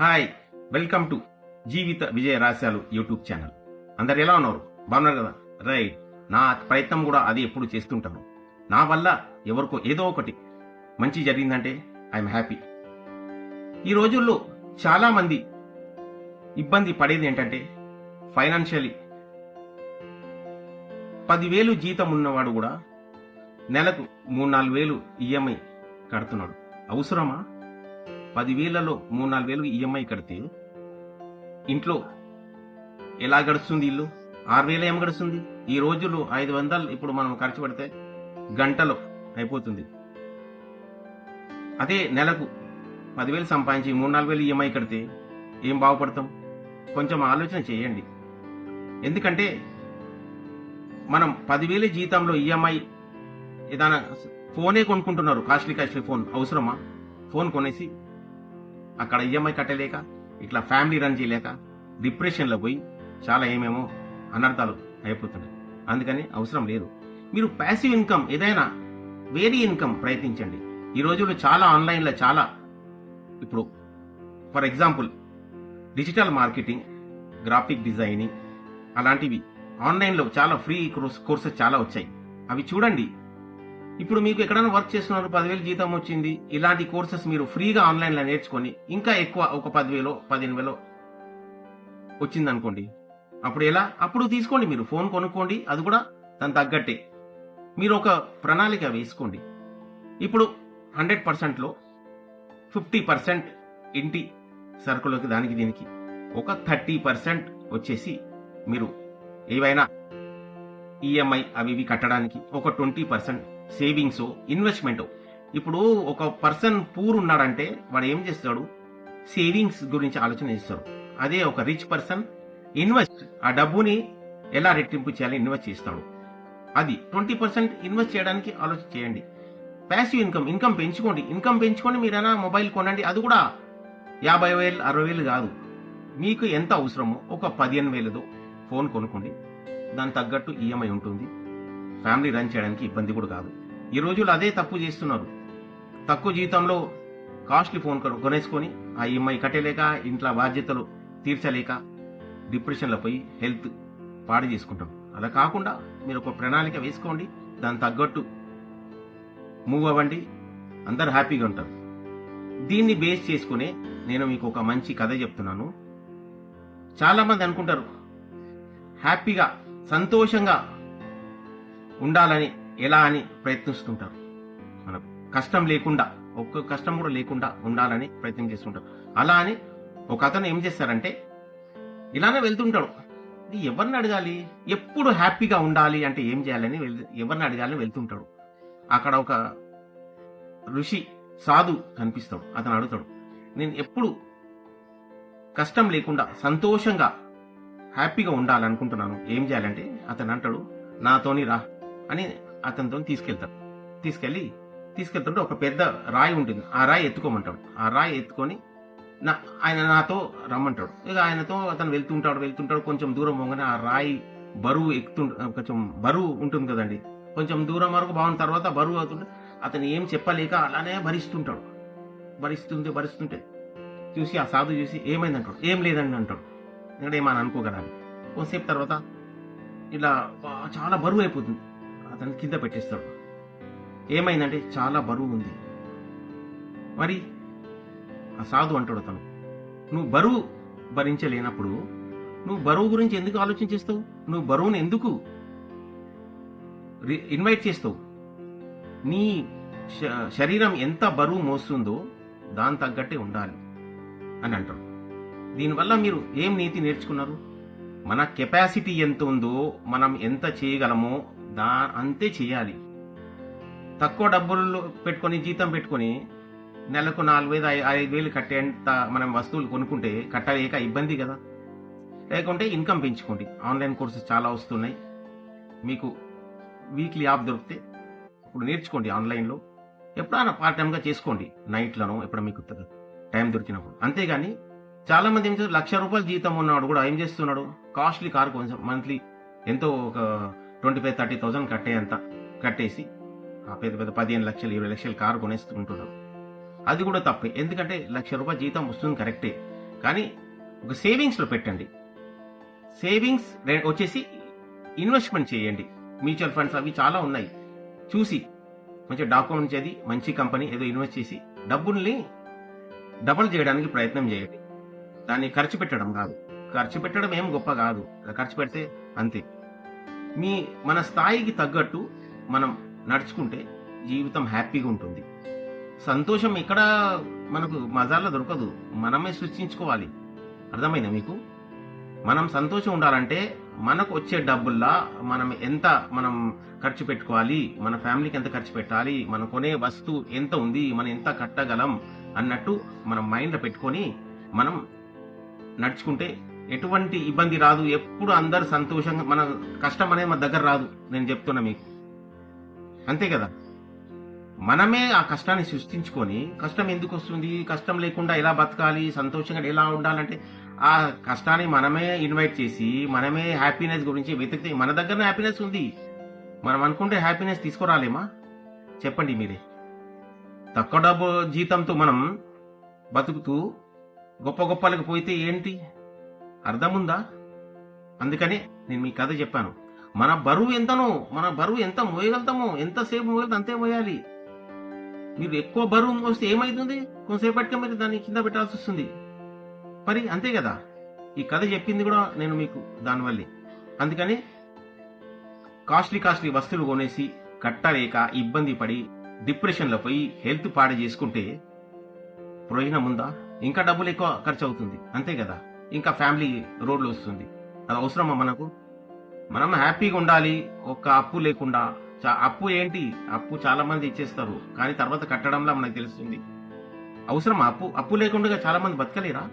Hi welcome to జీవిత విజయ రహస్యాలు యూట్యూబ్ ఛానల్. అందరు ఎలా ఉన్నారు? బాగున్నారు కదా? రైట్. నా ప్రయత్నం కూడా అది ఎప్పుడు చేస్తుంటాను. నా వల్ల ఎవరికో ఏదో ఒకటి మంచి జరిగిందంటే ఐఎమ్ హ్యాపీ. ఈ రోజుల్లో చాలామంది ఇబ్బంది పడేది ఏంటంటే ఫైనాన్షియలీ పదివేలు జీతం ఉన్నవాడు కూడా నెలకు మూడు నాలుగు వేలు ఈఎంఐ కడుతున్నాడు. అవసరమా? పదివేలలో మూడు నాలుగు వేలు ఈఎంఐ కడితే ఇంట్లో ఎలా గడుస్తుంది ఇల్లు? ఆరు వేలు ఏం గడుస్తుంది? ఈ రోజులు ఐదు వందలు ఇప్పుడు మనం ఖర్చు పెడితే గంటలో అయిపోతుంది. అదే నెలకు పదివేలు సంపాదించి మూడు నాలుగు వేలు ఈఎంఐ కడితే ఏం బాగుపడతాం? కొంచెం ఆలోచన చేయండి. ఎందుకంటే మనం పదివేలు జీతంలో ఈఎంఐ ఏదైనా ఫోనే కొనుక్కుంటున్నారు. కాస్ట్లీ కాస్ట్లీ ఫోన్ అవసరమా? ఫోన్ కొనేసి అక్కడ ఈఎంఐ కట్టలేక ఇట్లా ఫ్యామిలీ రన్ చేయలేక డిప్రెషన్లో పోయి చాలా ఏమేమో అనర్థాలు అయిపోతున్నాయి. అందుకని అవసరం లేదు. మీరు ప్యాసివ్ ఇన్కమ్ ఏదైనా వేరీ ఇన్కమ్ ప్రయత్నించండి. ఈ రోజుల్లో చాలా ఆన్లైన్లో చాలా ఇప్పుడు for example digital marketing graphic designing అలాంటివి ఆన్లైన్లో చాలా ఫ్రీ కోర్సెస్ చాలా వచ్చాయి. అవి చూడండి. ఇప్పుడు మీకు ఎక్కడైనా వర్క్ చేస్తున్నారు పదివేలు జీతం వచ్చింది ఇలాంటి కోర్సెస్ మీరు ఫ్రీగా ఆన్లైన్లో నేర్చుకొని ఇంకా ఎక్కువ ఒక పదివేలో పదిహేను వేలో వచ్చింది అనుకోండి అప్పుడు ఎలా? అప్పుడు తీసుకోండి మీరు ఫోన్ కొనుక్కోండి అది కూడా దాని తగ్గట్టే. మీరు ఒక ప్రణాళిక వేసుకోండి. ఇప్పుడు హండ్రెడ్ పర్సెంట్లో ఫిఫ్టీ పర్సెంట్ ఇంటి సరుకులకి దానికి దీనికి ఒక థర్టీ పర్సెంట్ వచ్చేసి మీరు ఏవైనా ఈఎంఐ అవి ఇవి కట్టడానికి ఒక ట్వంటీ పర్సెంట్ సేవింగ్స్ ఇన్వెస్ట్మెంట్. ఇప్పుడు ఒక పర్సన్ పూర్ ఉన్నాడంటే వాడు ఏం చేస్తాడు? సేవింగ్స్ గురించి ఆలోచన చేస్తాడు. అదే ఒక రిచ్ పర్సన్ ఇన్వెస్ట్ ఆ డబ్బుని ఎలా రెట్టింపు చేయాలి? ఇన్వెస్ట్ చేస్తాడు. అది ట్వంటీ పర్సెంట్ ఇన్వెస్ట్ చేయడానికి ఆలోచన చేయండి. ప్యాసివ్ ఇన్కమ్ ఇన్కమ్ పెంచుకోండి. ఇన్కమ్ పెంచుకొని మీరైనా మొబైల్ కొనండి. అది కూడా యాభై వేలు అరవై వేలు కాదు. మీకు ఎంత అవసరమో ఒక పదిహేను వేలదో ఫోన్ కొనుక్కోండి. దాని తగ్గట్టు ఈఎంఐ ఉంటుంది. ఫ్యామిలీ రన్ చేయడానికి ఇబ్బంది కూడా కాదు. ఈ రోజులు అదే తప్పు చేస్తున్నారు. తక్కువ జీతంలో కాస్ట్లీ ఫోన్ కొనేసుకొని ఆ ఈఎంఐ కట్టలేక ఇంట్లో బాధ్యతలు తీర్చలేక డిప్రెషన్లో పోయి హెల్త్ పాడు చేసుకుంటాం. అలా కాకుండా మీరు ఒక ప్రణాళిక వేసుకోండి దాని తగ్గట్టు మూవ్ అవ్వండి అందరు హ్యాపీగా ఉంటారు. దీన్ని బేస్ చేసుకునే నేను మీకు ఒక మంచి కథ చెప్తున్నాను. చాలామంది అనుకుంటారు హ్యాపీగా సంతోషంగా ఉండాలని ఎలా అని ప్రయత్నిస్తుంటారు? మనకు కష్టం లేకుండా ఒక్క కష్టం కూడా లేకుండా ఉండాలని ప్రయత్నం చేస్తుంటారు. అలా అని ఒక అతను ఏం చేస్తారంటే ఇలానే వెళ్తుంటాడు. ఇది ఎవరిని అడగాలి? ఎప్పుడు హ్యాపీగా ఉండాలి అంటే ఏం చేయాలని ఎవరిని అడగాలని వెళ్తుంటాడు. అక్కడ ఒక ఋషి సాధు కనిపిస్తాడు. అతను అడుగుతాడు నేను ఎప్పుడు కష్టం లేకుండా సంతోషంగా హ్యాపీగా ఉండాలనుకుంటున్నాను? ఏం చేయాలంటే? అతను అంటాడు నాతోని రా. అని అతనితో తీసుకెళ్తాడు తీసుకెళ్ళి తీసుకెళ్తుంటే ఒక పెద్ద రాయి ఉంటుంది. ఆ రాయి ఎత్తుకోమంటాడు. ఆ రాయి ఎత్తుకొని నా ఆయన నాతో రమ్మంటాడు. ఇక ఆయనతో అతను వెళ్తుంటాడు వెళ్తుంటాడు. కొంచెం దూరం పోగానే ఆ రాయి బరువు ఎక్కుతు కొంచెం బరువు ఉంటుంది కదండి. కొంచెం దూరం వరకు బాగున్న తర్వాత బరువు అవుతుంటే అతను ఏం చెప్పలేక అలానే భరిస్తుంటాడు. భరిస్తుంటే భరిస్తుంటే చూసి ఆ సాధు చూసి ఏమైంది అంటాడు. ఏం లేదండి అంటాడు. ఎందుకంటే ఏమని అనుకోగల కొంతసేపు తర్వాత ఇలా చాలా బరువు అయిపోతుంది. అతను కింద పెట్టేస్తాడు. ఏమైందంటే చాలా బరువు ఉంది. మరి ఆ సాధు అంటాడు అతను నువ్వు బరువు భరించలేనప్పుడు నువ్వు బరువు గురించి ఎందుకు ఆలోచన చేస్తావు? నువ్వు బరువును ఎందుకు ఇన్వైట్ చేస్తావు? నీ శ- శరీరం ఎంత బరువు మోస్తుందో దాని తగ్గట్టే ఉండాలి అని అంటాడు. దీనివల్ల మీరు ఏం నీతి నేర్చుకున్నారు? మన కెపాసిటీ ఎంత ఉందో మనం ఎంత చేయగలమో దా అంతే చేయాలి. తక్కువ డబ్బులు పెట్టుకొని జీతం పెట్టుకొని నెలకు నాలుగు వేలు ఐదు వేలు కట్టేంత మనం వస్తువులు కొనుక్కుంటే కట్టలేక ఇబ్బంది కదా. లేకుంటే ఇన్కమ్ పెంచుకోండి. ఆన్లైన్ కోర్సెస్ చాలా వస్తున్నాయి. మీకు వీక్లీ యాప్ దొరికితే ఇప్పుడు నేర్చుకోండి ఆన్లైన్లో. ఎప్పుడైనా పార్ట్ టైంగా చేసుకోండి. నైట్లను ఎప్పుడు మీకు టైం దొరికినప్పుడు. అంతేగాని చాలామంది ఏం చేస్తారు? లక్ష రూపాయలు జీతం ఉన్నాడు కూడా ఏం చేస్తున్నాడు? కాస్ట్లీ కార్ కొంచెం మంత్లీ ఎంతో ఒక ట్వంటీ ఫైవ్ థర్టీ థౌసండ్ కట్టేంత కట్టేసి ఆ పెద్ద పెద్ద పదిహేను లక్షలు ఇరవై లక్షలు కారు కొనేసుకుంటున్నాం అది కూడా తప్పే. ఎందుకంటే లక్ష రూపాయలు జీతం వస్తుంది కరెక్టే. కానీ ఒక సేవింగ్స్లో పెట్టండి. సేవింగ్స్ వచ్చేసి ఇన్వెస్ట్మెంట్ చేయండి. మ్యూచువల్ ఫండ్స్ అవి చాలా ఉన్నాయి. చూసి మంచి డాక్యుమెంట్ చేది మంచి కంపెనీ ఏదో ఇన్వెస్ట్ చేసి డబ్బుల్ని డబుల్ చేయడానికి ప్రయత్నం చేయండి. దాన్ని ఖర్చు పెట్టడం కాదు. ఖర్చు పెట్టడం ఏం గొప్ప కాదు. ఖర్చు పెడితే అంతే. మీ మన స్థాయికి తగ్గట్టు మనం నడుచుకుంటే జీవితం హ్యాపీగా ఉంటుంది. సంతోషం ఎక్కడ మనకు మజాల్లో దొరకదు. మనమే సృష్టించుకోవాలి. అర్థమైందా మీకు? మనం సంతోషం ఉండాలంటే మనకు వచ్చే డబ్బుల్లా మనం ఎంత మనం ఖర్చు పెట్టుకోవాలి? మన ఫ్యామిలీకి ఎంత ఖర్చు పెట్టాలి? మనం కొనే వస్తువు ఎంత ఉంది? మనం ఎంత కట్టగలం? అన్నట్టు మనం మైండ్లో పెట్టుకొని మనం నడుచుకుంటే ఎటువంటి ఇబ్బంది రాదు. ఎప్పుడు అందరు సంతోషంగా మన కష్టం అనేది మన దగ్గర రాదు. నేను చెప్తున్నా మీకు. అంతే కదా? మనమే ఆ కష్టాన్ని సృష్టించుకొని కష్టం ఎందుకు వస్తుంది? కష్టం లేకుండా ఎలా బతకాలి? సంతోషంగా ఎలా ఉండాలంటే ఆ కష్టాన్ని మనమే ఇన్వైట్ చేసి మనమే హ్యాపీనెస్ గురించి వెతికితే మన దగ్గర హ్యాపీనెస్ ఉంది. మనం అనుకుంటే హ్యాపీనెస్ తీసుకురాలేమా? చెప్పండి మీరే. తక్కువ డబ్బు జీతంతో మనం బతుకుతూ గొప్ప గొప్పలకు పోయితే ఏంటి? అర్థముందా? అందుకనే నేను మీ కథ చెప్పాను. మన బరువు ఎంతనో మన బరువు ఎంత మోయగలుగుతామో ఎంతసేపు మోయగలుగుతా అంతే మోయాలి. మీరు ఎక్కువ బరువు మోస్తే ఏమైతుంది? కొంతసేపటికే మీరు దాన్ని కింద పెట్టాల్సి వస్తుంది. మరి అంతే కదా? ఈ కథ చెప్పింది కూడా నేను మీకు దానివల్లే. అందుకని కాస్ట్లీ కాస్ట్లీ వస్తువులు కొనేసి కట్టలేక ఇబ్బంది పడి డిప్రెషన్లో పోయి హెల్త్ పాడు చేసుకుంటే ప్రయోజనం ఉందా? ఇంకా డబ్బులు ఎక్కువ ఖర్చు అవుతుంది అంతే కదా? ఇంకా ఫ్యామిలీ రోడ్లు వస్తుంది. అది అవసరమా మనకు? మనం హ్యాపీగా ఉండాలి ఒక అప్పు లేకుండా. చా- అప్పు ఏంటి? అప్పు చాలా మంది ఇచ్చేస్తారు కానీ తర్వాత కట్టడంలో మనకు తెలుస్తుంది. అవసరమా అప్పు? అప్పు లేకుండా చాలా మంది బతకలేరా?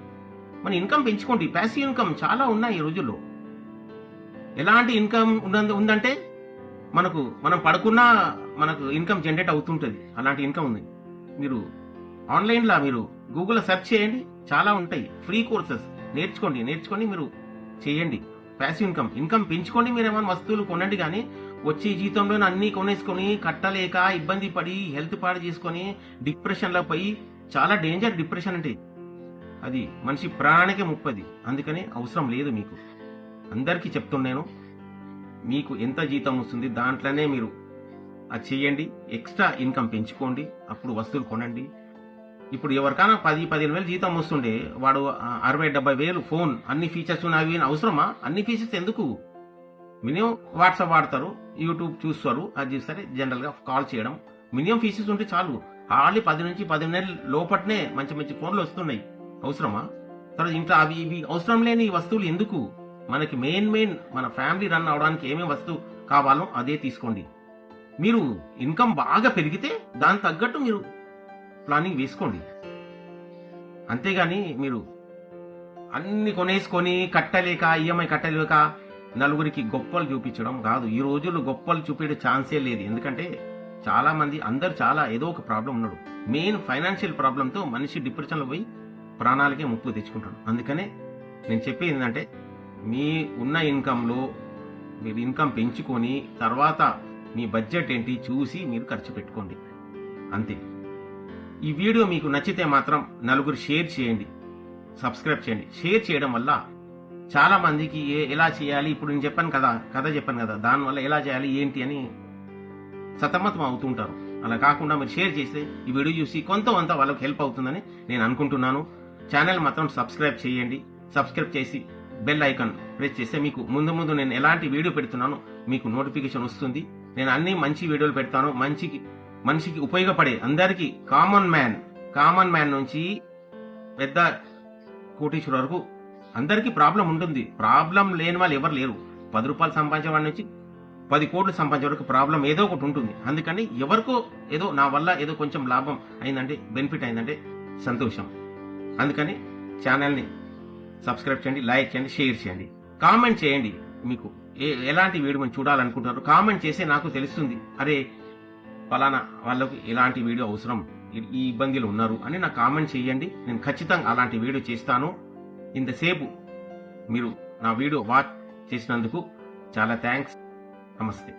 మన ఇన్కమ్ పెంచుకోండి. ప్యాసివ్ ఇన్కమ్ చాలా ఉన్నాయి ఈ రోజుల్లో. ఎలాంటి ఇన్కమ్ ఉందంటే మనకు మనం పడుకున్నా మనకు ఇన్కమ్ జనరేట్ అవుతుంటుంది. అలాంటి ఇన్కమ్ ఉంది. మీరు ఆన్లైన్లో మీరు గూగుల్లో సెర్చ్ చేయండి. చాలా ఉంటాయి. Free courses. నేర్చుకోండి నేర్చుకొని మీరు చేయండి. ప్యాసివ్ ఇన్కమ్ ఇన్కమ్ పెంచుకోండి మీరు ఏమైనా వస్తువులు కొనండి కానీ వచ్చే జీతంలో అన్నీ కొనేసుకొని కట్టలేక ఇబ్బంది పడి హెల్త్ పాడు చేసుకొని డిప్రెషన్లో పోయి చాలా డేంజర్ డిప్రెషన్ అంటే. అది మనిషి ప్రాణానికే ముప్పది. అందుకని అవసరం లేదు మీకు. అందరికీ చెప్తున్నాను మీకు ఎంత జీతం వస్తుంది దాంట్లోనే మీరు అది చేయండి. ఎక్స్ట్రా ఇన్కమ్ పెంచుకోండి అప్పుడు వస్తువులు కొనండి. ఇప్పుడు ఎవరికైనా పది పదిహేను వేలు జీతం వస్తుండే వాడు అరవై డెబ్బై వేలు ఫోన్ అన్ని ఫీచర్స్ ఉన్నవి అవసరమా? అన్ని ఫీచర్స్ ఎందుకు? మినిమం వాట్సాప్ వాడతారు యూట్యూబ్ చూస్తారు అది చూస్తారు జనరల్గా కాల్ చేయడం. మినిమం ఫీచర్స్ ఉంటే చాలు. హార్డ్లీ పది నుంచి పదిహేను నెలలు లోపట్నే మంచి మంచి ఫోన్లు వస్తున్నాయి. అవసరమా? తర్వాత ఇంకా అవి ఇవి అవసరం లేని వస్తువులు ఎందుకు? మనకి మెయిన్ మెయిన్ మన ఫ్యామిలీ రన్ అవడానికి ఏమేమి వస్తువు కావాలో అదే తీసుకోండి. మీరు ఇన్కమ్ బాగా పెరిగితే దానికి తగ్గట్టు మీరు ప్లానింగ్ వేసుకోండి. అంతేగాని మీరు అన్ని కొనేసుకొని కట్టలేక ఈఎంఐ కట్టలేక నలుగురికి గొప్పలు చూపించడం కాదు. ఈ రోజుల్లో గొప్పలు చూపించే ఛాన్సే లేదు. ఎందుకంటే చాలామంది అందరు చాలా ఏదో ఒక ప్రాబ్లం ఉన్నాడు. మెయిన్ ఫైనాన్షియల్ ప్రాబ్లంతో మనిషి డిప్రెషన్లో పోయి ప్రాణాలకే ముప్పు తెచ్చుకుంటాడు. అందుకనే నేను చెప్పేది ఏంటంటే మీ ఉన్న ఇన్కంలో మీరు ఇన్కమ్ పెంచుకొని తర్వాత మీ బడ్జెట్ ఏంటి చూసి మీరు ఖర్చు పెట్టుకోండి. అంతే. ఈ వీడియో మీకు నచ్చితే మాత్రం నలుగురు షేర్ చేయండి. సబ్స్క్రైబ్ చేయండి. షేర్ చేయడం వల్ల చాలా మందికి ఏ- ఎలా చేయాలి? ఇప్పుడు నేను చెప్పాను కదా కథ చెప్పాను కదా దానివల్ల ఎలా చేయాలి ఏంటి అని సతమతం అవుతుంటారు. అలా కాకుండా మీరు షేర్ చేస్తే ఈ వీడియో చూసి కొంత కొంత వాళ్ళకి హెల్ప్ అవుతుందని నేను అనుకుంటున్నాను. ఛానల్ మాత్రం సబ్స్క్రైబ్ చేయండి. సబ్స్క్రైబ్ చేసి బెల్ ఐకాన్ ప్రెస్ చేస్తే మీకు ముందు ముందు నేను ఎలాంటి వీడియో పెడుతున్నానో మీకు నోటిఫికేషన్ వస్తుంది. నేను అన్ని మంచి వీడియోలు పెడతాను. మంచికి మనిషికి ఉపయోగపడే అందరికీ కామన్ మ్యాన్ కామన్ మ్యాన్ నుంచి పెద్ద కోటీశ్వరు వరకు అందరికీ ప్రాబ్లం ఉంటుంది. ప్రాబ్లం లేని వాళ్ళు ఎవరు లేరు. పది రూపాయలు సంపాదించే వాడి నుంచి పది కోట్లు సంపాదించే వరకు ప్రాబ్లం ఏదో ఒకటి ఉంటుంది. అందుకని ఎవరికో ఏదో నా వల్ల ఏదో కొంచెం లాభం అయిందంటే బెనిఫిట్ అయిందంటే సంతోషం. అందుకని ఛానల్ని సబ్స్క్రైబ్ చేయండి లైక్ చేయండి షేర్ చేయండి. కామెంట్ చేయండి. మీకు ఏ ఎలాంటి వీడియో చూడాలనుకుంటున్నారు కామెంట్ చేస్తే నాకు తెలుస్తుంది. అరే ఫలానా వాళ్ళకు ఎలాంటి వీడియో అవసరం ఈ- ఈ ఇబ్బందులు ఉన్నారు అని నాకు కామెంట్ చేయండి. నేను ఖచ్చితంగా అలాంటి వీడియో చేస్తాను. ఇంతసేపు మీరు నా వీడియో వాచ్ చేసినందుకు చాలా థ్యాంక్స్. నమస్తే.